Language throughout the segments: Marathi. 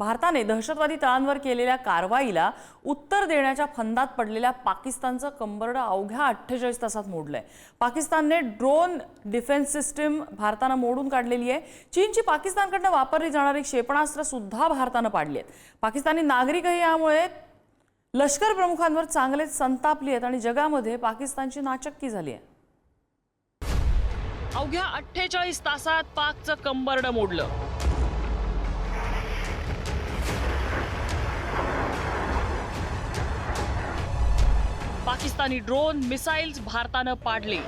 भारताने दहशतवादी तळांवर केलेल्या कारवाईला उत्तर देण्याच्या फंदात पडलेल्या पाकिस्तानचं कंबरडं अवघ्या अठ्ठेचाळीस तासात मोडलंय. पाकिस्तानने ड्रोन डिफेन्स सिस्टीम भारतानं मोडून काढलेली आहे. चीनची पाकिस्तानकडनं वापरली जाणारी क्षेपणास्त्र सुद्धा भारतानं पाडली आहेत. पाकिस्तानी नागरिकही यामुळे लष्कर प्रमुखांवर चांगलेच संतापली आहेत आणि जगामध्ये पाकिस्तानची नाचक्की झाली आहे. अवघ्या अठ्ठेचाळीस तासात पाकचं कंबरडं मोडलं. पाकिस्तानी ड्रोन मिसाईल्स भारतानं पाडले.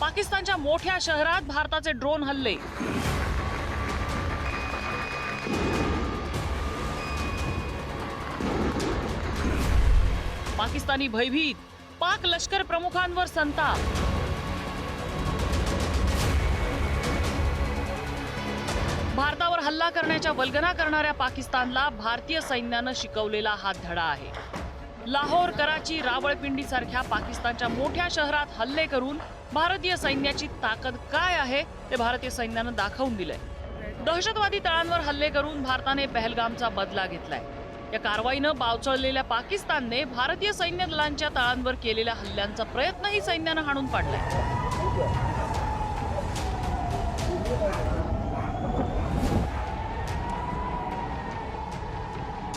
पाकिस्तानच्या मोठ्या शहरात भारताचे ड्रोन हल्ले. पाकिस्तानी भयभीत पाक लष्कर प्रमुखांवर संताप. भारतावर हल्ला करण्याच्या वल्गना करणाऱ्या पाकिस्तानला भारतीय सैन्यानं शिकवलेला हा धडा आहे. लाहोर कराची रावळपिंडी सारख्या पाकिस्तानच्या मोठ्या शहरात हल्ले करून भारतीय सैन्याची ताकद काय आहे ते भारतीय सैन्यानं दाखवून दिलंय. दहशतवादी तळांवर हल्ले करून भारताने पहलगामचा बदला घेतलाय. या कारवाईनं बावचळलेल्या पाकिस्तानने भारतीय सैन्य दलांच्या तळांवर केलेल्या हल्ल्यांचा प्रयत्नही सैन्यानं हाणून पाडलाय.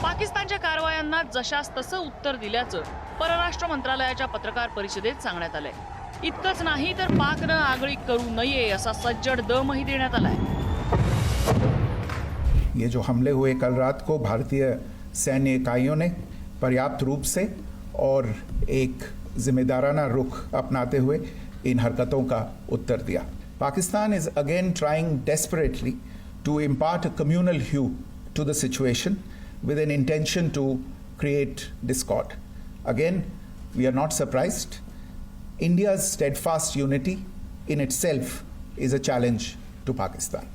पाकिस्तानच्या कारवायांना जशास तसं उत्तर दिल्याचं परराष्ट्र मंत्रालयाच्या पत्रकार परिषदेत सांगण्यात आलंय. इतकंच नाही तर पाकनं आगळी करू नये असा सज्जड दमही देण्यात आलाय. ये जो हमले हुए कल रात को भारतीय सैन्य इकाइयों ने पर्याप्त रूप से और एक जिम्मेदाराना रुख अपनाते हुए इन हरकतों का उत्तर दिया। Pakistan is again trying desperately to impart a communal hue to the situation with an intention to create discord. Again, we are not surprised. India's steadfast unity in itself is a challenge to Pakistan.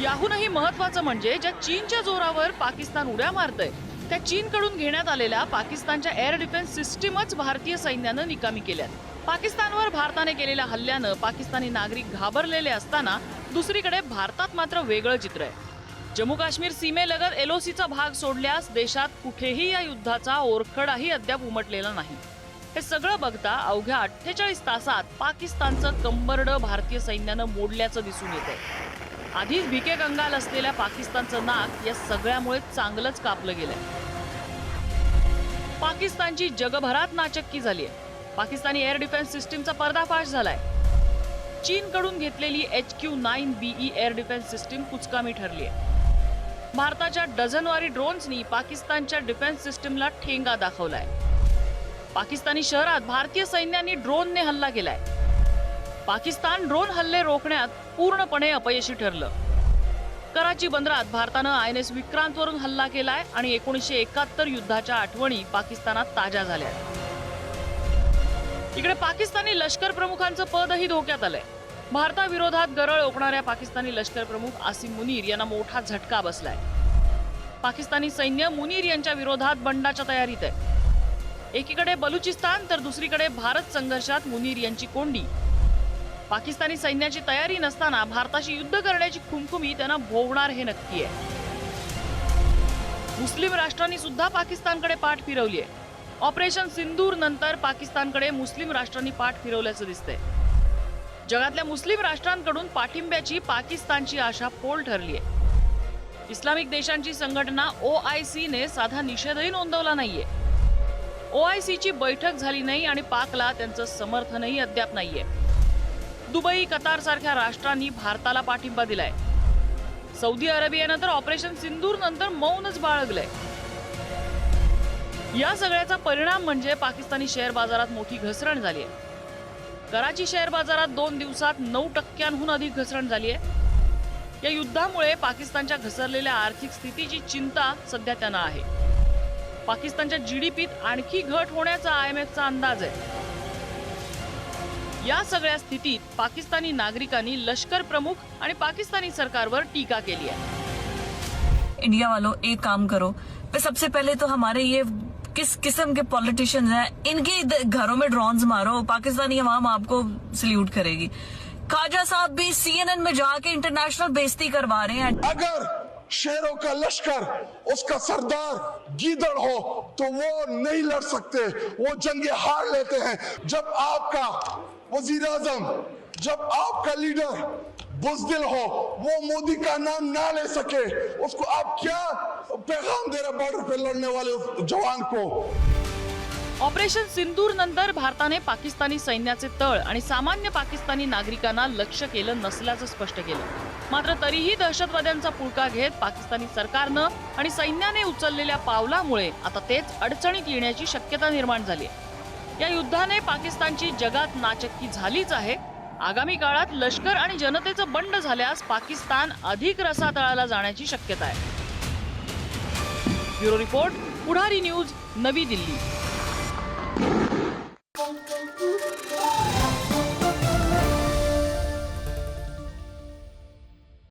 याहूनही महत्वाचं म्हणजे ज्या चीनच्या जोरावर पाकिस्तान उड्या मारतय त्या चीनकडून घेण्यात आलेल्या पाकिस्तानच्या एअर डिफेन्स सिस्टीमच भारतीय सैन्यानं निकामी केल्यात पाकिस्तानवर भारताने केलेल्या हल्ल्यानं पाकिस्तानी नागरिक घाबरलेले असताना दुसरीकडे भारतात मात्र वेगळं चित्र आहे जम्मू काश्मीर सीमेलगत एलओसीचा भाग सोडल्यास देशात कुठेही या युद्धाचा ओरखडाही अद्याप उमटलेला नाही. हे सगळं बघता अवघ्या अठ्ठेचाळीस तासात पाकिस्तानचं कंबरडं भारतीय सैन्यानं मोडल्याचं दिसून येतंय. आधीच भिके कंगाल असलेल्या पाकिस्तानचं नाक या सगळ्यामुळे चांगलंच कापलं गेलंय. पाकिस्तानची जगभरात नाचक्की झाली आहे पाकिस्तानी एअर डिफेन्स सिस्टीमचा पर्दाफाश झालाय. चीनकडून घेतलेली H Q nine BE air defence system कुचकामी ठरली आहे भारताच्या डझनवारी ड्रोन्सनी पाकिस्तानच्या डिफेन्स सिस्टीमला ठेंगा दाखवलाय. पाकिस्तानी शहरात भारतीय सैन्याने ड्रोनने हल्ला केलाय. पाकिस्तान ड्रोन हल्ले रोखण्यात पूर्णपणे अपयशी ठरलं. कराची बंदरात भारतानं आय एन एस विक्रांतवरून हल्ला केलाय आणि एकोणीसशे एकाहत्तर युद्धाच्या आठवणी पाकिस्तानात ताज्या झाल्या इकडे पाकिस्तानी लष्कर प्रमुखांचं पदही धोक्यात आलंय. भारताविरोधात गरळ ओकणाऱ्या पाकिस्तानी लष्कर प्रमुख आसिम मुनीर यांना मोठा झटका बसलाय. पाकिस्तानी सैन्य मुनीर यांच्या विरोधात बंडाच्या तयारीत आहे. एकीकडे बलुचिस्तान तर दुसरीकडे भारत संघर्षात मुनीर यांची कोंडी. पाकिस्तानी सैन्याची तयारी नसताना भारताशी युद्ध करण्याची खुमखुमी त्यांना भोवणार हे नक्की आहे. मुस्लिम राष्ट्रांनी सुद्धा पाकिस्तानकडे पाठ फिरवली आहे ऑपरेशन सिंदूर नंतर पाकिस्तानकडे मुस्लिम राष्ट्रांनी पाठ फिरवल्याचं दिसतंय. जगातल्या मुस्लिम राष्ट्रांकडून पाठिंब्याची पाकिस्तानची आशा पोल ठरली आहे इस्लामिक देशांची संघटना ओ आय सीने साधा निषेधही नोंदवला नाहीये. ओ आय सीची बैठक झाली नाही आणि पाकला त्यांचं समर्थनही अद्याप नाहीये. दुबई कतार सारख्या राष्ट्रांनी भारताला पाठिंबा दिलाय. सौदी अरेबियानं तर ऑपरेशन सिंदूर नंतर मौनच बाळगलंय. या सगळ्याचा परिणाम म्हणजे पाकिस्तानी शेअर बाजारात मोठी घसरण झाली आहे कराची शेअर बाजारात दोन दिवसात नऊ टक्क्यांहून अधिक घसरण झाली आहे. या युद्धामुळे पाकिस्तानच्या घसरलेल्या आर्थिक स्थितीची चिंता सध्या त्यांना आहे. पाकिस्तानच्या जीडीपीत आणखी घट होण्याचा आय एम एफचा अंदाज आहे. या सगळ्या स्थितीत पाकिस्तानी नागरिकांनी लष्कर प्रमुख आणि पाकिस्तानी सरकारवर टीका केली आहे. इंडिया वालों एक काम करो. सबसे पहले तो हमारे ये किस किस्म के पॉलिटिशियंस हैं? इनके घरों में ड्रोन्स मारो, पाकिस्तानी अवाम आपको सल्यूट करेगी। खाजा साहब भी सीएनएन में जाके इंटरनेशनल बेइज्जती करवा रहे हैं। अगर शेरों का लश्कर, उसका सरदार गीदड़ हो तो वो नहीं लड़ सकते। वो जंगे हार लेते हैं। जब आपका वज़ीर आज़म जब आपका लीडर बुजदिल हो, वो मोदी का नाम ना ले सके, उसको आप क्या पैगाम दे रहे बॉर्डर पे लड़ने वाले जवान को। ऑपरेशन सिंदूर नंतर भारताने पाकिस्तानी सैन्याचे तळ आणि सामान्य पाकिस्तानी नागरिकांना लक्ष केलं नसल्याचं स्पष्ट केलं. मात्र तरीही दहशतवाद्यांचा पुळका घेत पाकिस्तानी सरकारनं आणि सैन्याने उचललेल्या पावलामुळे आता तेच अडचणीत येण्याची शक्यता निर्माण झाली या युद्धाने पाकिस्तानची जगात नाचक्की झालीच आहे. आगामी काळात लष्कर आणि जनतेचं बंड झाल्यास पाकिस्तान अधिक रसातळाला जाण्याची शक्यता आहे. ब्युरो रिपोर्ट पुढारी न्यूज नवी दिल्ली.